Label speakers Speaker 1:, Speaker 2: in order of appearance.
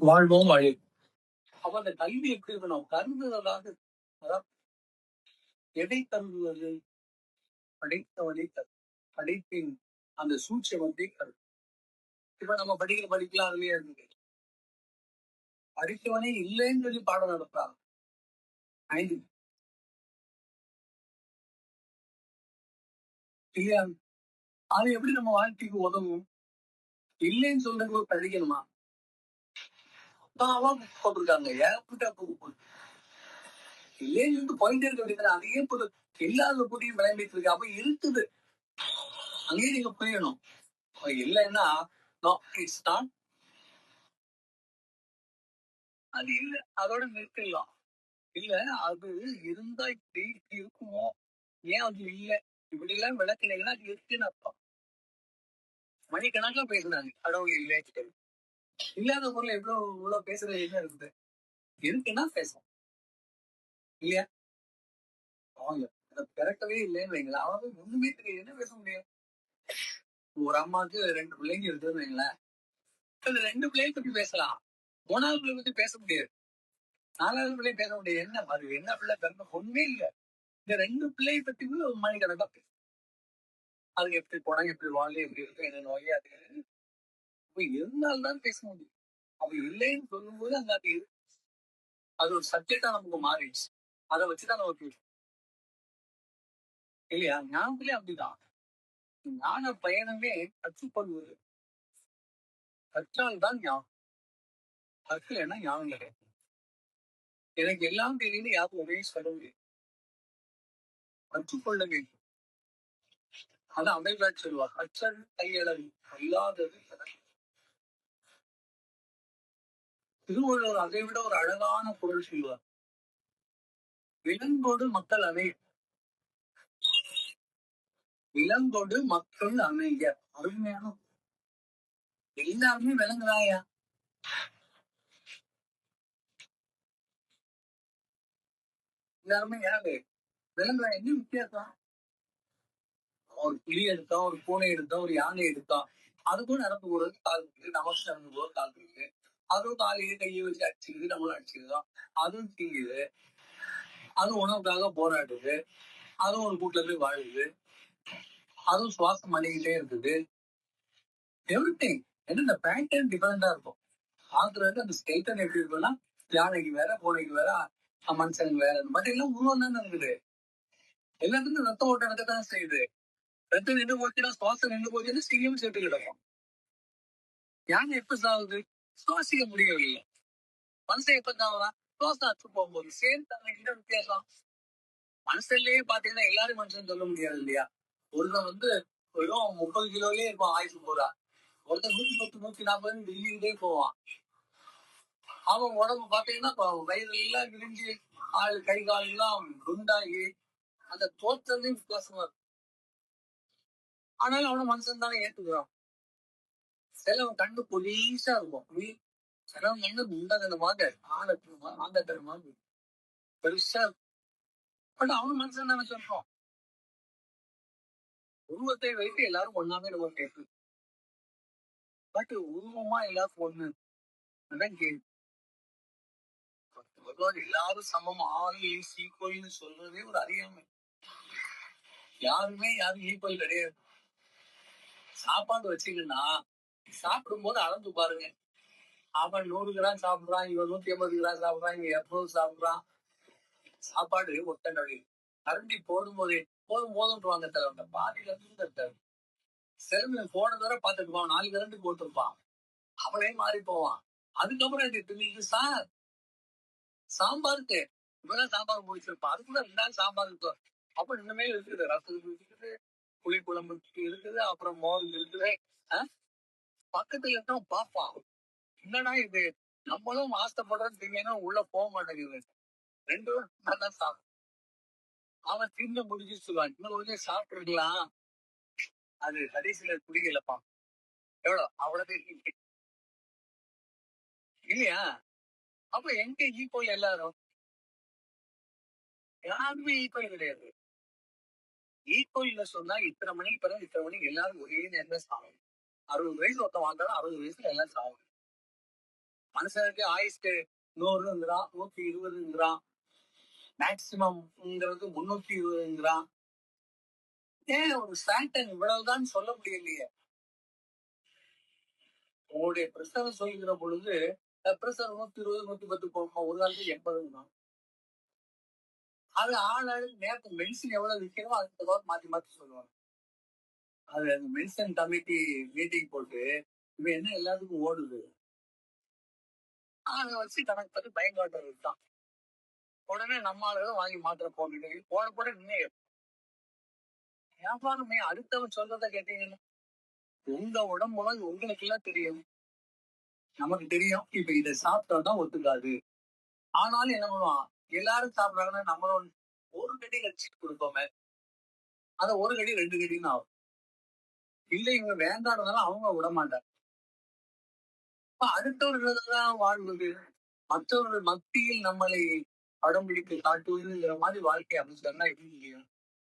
Speaker 1: வாழ்வோம் வழி. அப்ப அந்த கல்வி எப்படி நாம் கருதுதலாக அதாவது எதை கருதுவது? படைத்தவனை படைப்பின் அந்த சூட்சமத்தை கரு. இப்ப நம்ம படிக்கிற படிக்கலாம் அதுலயே இருக்கு. படித்தவனே இல்லைன்னு சொல்லி பாடம் நடத்துறாங்க ஐந்து. இல்லையா? அது எப்படி நம்ம வாழ்க்கைக்கு உதவும்? இல்லைன்னு சொல்றது படிக்கணுமா? அப்பாவா போட்டிருக்காங்க. ஏகப்பட்ட புக்கு இல்லைன்னு போயிட்டே இருக்க வேண்டியது அதையே புது? இல்லாத புதிய விளம்பிட்டு இருக்கு. அப்ப இருக்குது அங்கேயே நீங்க புரியணும். இல்லைன்னா இட்ஸ் தான் அது இல்ல. அதோட நிறுத்திடலாம். இல்ல அது இருந்தா இப்படி இப்படி இருக்குமோ? ஏன் அது இல்ல? இப்படி எல்லாம் விளக்கலைன்னா அது இருக்குன்னு அர்த்தம். மணிக்கணக்கா பேசுனாங்க கடவுள் இல்லை இல்லாத பொருள் எவ்வளவு இவ்வளவு பேசுற என்ன இருக்குது? இருக்குன்னா பேசும் இல்லையா? அவங்க அதை பிறக்கவே இல்லைன்னு வைங்களேன். அவங்க ஒண்ணுமே தெரியாது. என்ன பேச முடியும்? ஒரு அம்மாவுக்கு ரெண்டு பிள்ளைங்க இருக்குன்னு வைங்களேன். அந்த ரெண்டு பிள்ளைங்க பத்தி பேசலாம். மூணாவது பிள்ளை பத்தி பேச முடியாது. நாலாவது பிள்ளை பேச முடியாது. என்ன அது? என்ன பிள்ளை பிறந்த ஒண்ணுமே இல்லை. இந்த ரெண்டு பிள்ளையை பத்தி ஒரு மணிக்கணக்கா பேசும் அதுக்கு எப்படி போனாங்க எப்படி வாழ்ந்து எப்படி இருக்கு என்ன நோய் அது அப்ப இருந்தால்தான் பேச முடியும்? அவ இல்லைன்னு சொல்லும் போது அது அது ஒரு சப்ஜெக்டா நமக்கு மாறிடுச்சு. அதை வச்சுதான் நம்ம பேசுவோம் இல்லையா? ஞானத்திலே அப்படிதான். ஞான பயணமே கற்றுக்கொள்வது. கற்றால் தான் ஞானம். கற்கலைன்னா ஞானம் கிடையாது. எனக்கு எல்லாம் தெரியுது யாரும் ஒரே சொல்ல முடியும் கற்றுக்கொள்ள வேண்டும். அதான் அமைதியாக சொல்லுவா அச்சல் கையளவு அல்லாதது கடன். திருவள்ளுவர் அதை விட ஒரு அழகான குரல் சொல்லுவார். விலங்கோடு மக்கள் அமைய விலங்கோடு மக்கள் அமைய அருமையான எல்லாருமே விலங்குதாயா? எல்லாருமே யாரு? விலங்குதா? என்ன வித்தியாசம்? ஒரு கிளி எடுத்தா ஒரு பூனை எடுத்தா ஒரு யானை எடுத்தா அது கூட நடந்து போறது கால் இருக்கு. நமக்கு நடந்து போறது கால் அதுவும் காலையில கையை வச்சு அடிச்சுக்குது நம்மளும் அடிச்சுக்குதோம் அதுவும் திங்குது. அதுவும் உணவுக்காக போராடுது. அதுவும் ஒரு கூட்டில போய் வாழுது. அதுவும் சுவாசம் பண்ணிக்கிட்டே இருக்குது. எவ்ரி திங் என்ன இந்த பேட்டர்ன் டிஃபரெண்டா இருக்கும்? ஆக்குறது அந்த ஸ்டேட்டன் எப்படி இருக்கும்னா யானைக்கு வேற பூனைக்கு வேற மனுஷனுக்கு வேற. பட் எல்லாம் உருவம் தானே இருக்குது. எல்லாத்துக்கும் ரத்த ஓட்டம் நடக்கத்தான் செய்யுது. ரத்தம் நின்று போச்சுன்னா சுவாசம் நின்று போச்சுன்னா ஸ்டீரியம் சேர்த்து கிடக்கும் யானை எப்ப சாகுது சுவாசிக்க முடியவில்லை. மனுஷன் எப்ப தான் சுவாசம் போகும்போது. சேர்ந்து தானே கிட்ட வித்தியாசம். மனுஷன்லயே பாத்தீங்கன்னா எல்லாரும் மனுஷன் சொல்ல முடியாது இல்லையா? ஒருத்தன் வந்து வெறும் முப்பது கிலோலயே இருப்பான் ஆயுசு போறா ஒருத்தன் நூத்தி பத்து நூத்தி நாற்பது டெல்லியிலே போவான். அவன் உடம்பு பாத்தீங்கன்னா வயிறு எல்லாம் விரிஞ்சு ஆள் கை கால் எல்லாம் குண்டாகி அந்த தோற்றத்தையும் வித்தியாசமா இருக்கும் ஆனாலும் அவனை மனுஷன் தானே ஏத்துக்கிறான். சிலவன் கண்ணு பொலீஸா இருக்கும். சிலவன் கண்ணு குண்டகனமாக ஆழத்தனமா ஆந்தத்தனமாக பெருசா பட் அவன் மனசு தானே சொல்றோம். உருவத்தை வைத்து எல்லாரும் ஒன்னாமே நம்ம கேட்கு பட் உருவமா எல்லாரும் ஒண்ணு அதான் கேள்வி. எல்லாரும் சமம். ஆள் இஸ் ஈக்குவல்னு சொல்றதே ஒரு அறியாமை. யாருமே யாரும் ஈக்குவல் கிடையாது. சாப்பாடு வச்சுக்கின்னா சாப்பிடும் போது அளந்து பாருங்க. அவன் நூறு கிராம் சாப்பிடுறான் இவன் நூத்தி ஐம்பது கிராம் சாப்பிடுறான் இவன் எப்போது சாப்பிடுறான். சாப்பாடு ஒட்ட நடி கரண்டி போடும் போது போதும் போதும்ட்டுவாங்க வாங்க பாதியில இருந்து தவிர சிலவு போன தடவை பார்த்துட்டு நாலு கரண்டி போட்டிருப்பான் அவனே மாறி போவான். அதுக்கப்புறம் இது திடீர்னு சார் சாம்பாருக்கு இவன் சாம்பார் முடிச்சிருப்பான் அதுக்குள்ள ரெண்டு சாம்பார் இருக்கும் அப்ப இன்னுமே இருக்குது. ரசத்துக்கு இருக்குது புளி குழம்பு இருக்குது அப்புறம் மோதல் இருக்குது. ஆஹ்? பக்கத்துல தான் பாப்பான் என்னடா இது? நம்மளும் ஆசைப்படுறது தெரியும்னா உள்ள போக மாட்டேங்குது. ரெண்டு பேரும் நல்லா சாப்பிடும் அவன் தின்னு முடிஞ்சு சொல்லுவான் இன்னும் கொஞ்சம் சாப்பிட்டுருக்கலாம் அது கடைசியில குடிக்கலப்பான் எவ்வளவு அவ்வளவு இல்லையா? அப்ப எங்க e ஈக்குவல் எல்லாரும்? யாருமே e ஈக்குவல் கிடையாது. E ஈக்குவல் சொன்னா இத்தனை மணிக்கு பிறகு இத்தனை மணிக்கு எல்லாரும் ஒரே நேரம் சாப்பிடும் அறுபது வயசு ஒருத்தன் வாழ்ந்தாலும் அறுபது வயசுல எல்லாம் சாகும். மனுஷனுக்கு ஆயுஷ்க்கு நூறுங்கிறான் நூத்தி இருபதுங்கிறான். மேக்சிமம்ங்கிறது முன்னூத்தி இருபதுங்கிறான். ஏன் ஒரு சாண்டன் இவ்வளவுதான் சொல்ல முடியலையே? உங்களுடைய பிரசவம் சொல்லுகிற பொழுது பிரசவம் நூத்தி இருபது நூத்தி பத்து போகணும் ஒரு காலத்துல எண்பதுங்கிறான். அது ஆளு நேரத்து மெடிசின் எவ்வளவு விற்கணுமோ அதுக்கு தகவல் மாத்தி மாத்தி சொல்லுவாங்க. அது அந்த மெடிசன் கமிட்டி மீட்டிங் போட்டு இவன் என்ன எல்லாத்துக்கும் ஓடுது. அதை வச்சு கணக்கு பார்த்து பயன்காட்டு தான் உடனே நம்ம ஆளுங்க வாங்கி மாத்திர போட்டுட்டு போன போட நின்று வியாபாரமே அடுத்தவன் சொல்றத கேட்டீங்கன்னா உங்க உடம்புல உங்களுக்கு எல்லாம் தெரியும். நமக்கு தெரியும். இப்ப இதை சாப்பிட்டா தான் ஒத்துக்காது. ஆனாலும் என்ன பண்ணுவான்? எல்லாரும் சாப்பிடுறாங்கன்னா நம்மளும் ஒரு கடி கடிச்சிட்டு கொடுப்போமே. அத ஒரு கடி ரெண்டு கடின்னு ஆகும். இல்ல இவங்க வேண்டாடுறதால அவங்க விட மாட்டாங்க. அடுத்தவர்களதான் அடுத்தவர்கள்தான் வாழ்வது. மற்றவர்கள் மத்தியில் நம்மளை படம் பிடித்து காட்டுவதுங்கிற மாதிரி வாழ்க்கை அமைச்சிட்டாங்கன்னா எப்படி முடியும்?